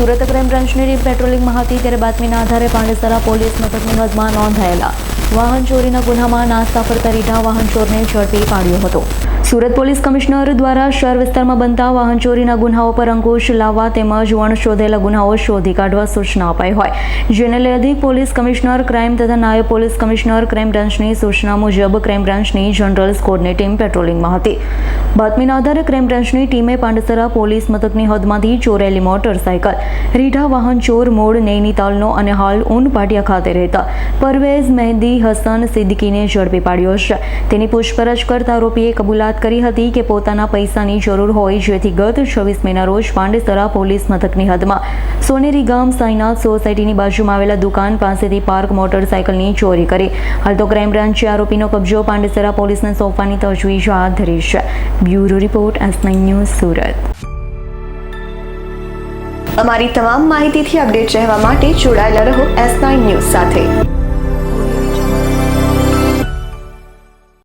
Surat crime બ્રાન્ચની team પેટ્રોલિંગમાં હતી ત્યારે બાતમીના આધારે પાંડેસરા પોલીસ મથકની હદમાં નોંધાયેલા વાહન ચોરીના ગુનામાં નાસ્તા ફરતા રીઢા વાહન ચોરને ઝડપી પાડ્યો હતો. સુરત પોલીસ કમિશનર દ્વારા શહેર વિસ્તારમાં બનતા વાહન ચોરીના ગુનાઓ પર અંકુશ લાવવા તેમજ વણ શોધેલા ગુનાઓ શોધી કાઢવા સૂચના અપાઈ હોય. જેને લઈ અધિક પોલીસ કમિશનર, ક્રાઇમ તથા નાયબ પોલીસ કમિશનર, ક્રાઇમ બ્રાન્ચની સૂચના મુજબ ક્રાઇમ બ્રાન્ચની જનરલ સ્કોડની ટીમ પેટ્રોલિંગમાં હતી. બાતમીના આધારે ક્રાઇમ બ્રાન્ચની ટીમે પાંડસરા પોલીસ મથકની હદમાંથી ચોરેલી મોટરસાયકલ, રીઢા વાહન ચોર મૂળ નૈનીતાલનો અને હાલ ઊન પાટિયા ખાતે રહેતા પરવેઝ મહેંદી હસન સિદ્દીકીને ઝડપી પાડ્યો છે. તેની પૂછપરછ કરતા આરોપીએ કબૂલાત કરી હતી કે પોતાના પૈસાની જરૂર હોય, જેથી ગત છવ્વીસ મેના રોજ પાંડેસરા પોલીસ મથકની હદમાં સોનેરી ગામ સાઈનાથ સોસાયટીની બાજુમાં આવેલા દુકાન પાસેથી પાર્ક મોટરસાયકલની ચોરી કરી. હાલ તો ક્રાઇમ બ્રાન્ચે આરોપીનો કબજો પાંડેસરા પોલીસને સોંપવાની તજવીજ હાથ ધરી છે. Bureau report, S news, Surat. અમારી તમામ માહિતીથી અપડેટ રહેવા માટે જોડાયેલા રહો એસ ન્યૂઝ સાથે.